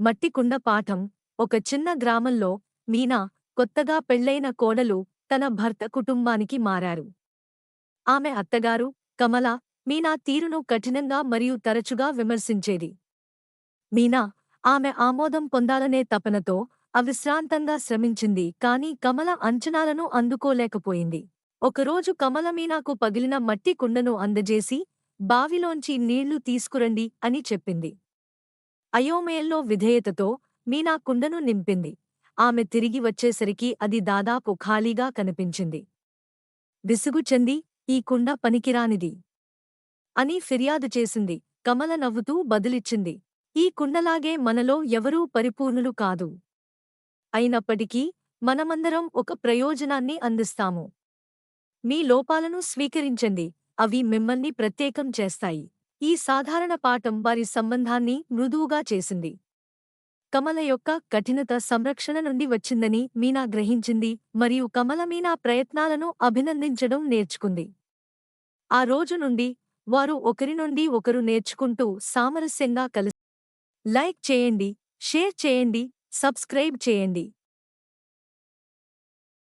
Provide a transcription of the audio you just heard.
మట్టికుండ పాఠం. ఒక చిన్న గ్రామంలో మీనా కొత్తగా పెళ్ళైన కోడలు తన భర్త కుటుంబానికి మారారు. ఆమె అత్తగారు కమల మీనా తీరును కఠినంగా మరియు తరచుగా విమర్శించేది. మీనా ఆమె ఆమోదం పొందాలనే తపనతో అవిశ్రాంతంగా శ్రమించింది కాని కమల అంచనాలను అందుకోలేకపోయింది. ఒకరోజు కమల మీనాకు పగిలిన మట్టి కుండను అందజేసి బావిలోంచి నీళ్ళు తీసుకురండి అని చెప్పింది. అయోమయంలో విధేయతతో మీనా కుండను నింపింది. ఆమె తిరిగి వచ్చేసరికి అది దాదాపు ఖాళీగా కనిపించింది. విసుగు చెంది ఈ కుండ పనికిరానిది అని ఫిర్యాదు చేసింది. కమల నవ్వుతూ బదులిచ్చింది. ఈ కుండలాగే మనలో ఎవరూ పరిపూర్ణులు కాదు. అయినప్పటికీ మనమందరం ఒక ప్రయోజనాన్ని అందిస్తాము. మీ లోపాలను స్వీకరించండి. అవి మిమ్మల్ని ప్రత్యేకం చేస్తాయి. ఈ సాధారణ పాఠం వారి సంబంధాన్ని మృదువుగా చేసింది. కమల యొక్క కఠినత సంరక్షణ నుండి వచ్చిందని మీనా గ్రహించింది మరియు కమల మీనా ప్రయత్నాలను అభినందించడం నేర్చుకుంది. ఆ రోజు నుండి వారు ఒకరి నుండి ఒకరు నేర్చుకుంటూ సామరస్యంగా కలిసి లైక్ చేయండి షేర్ చేయండి సబ్స్క్రైబ్ చేయండి.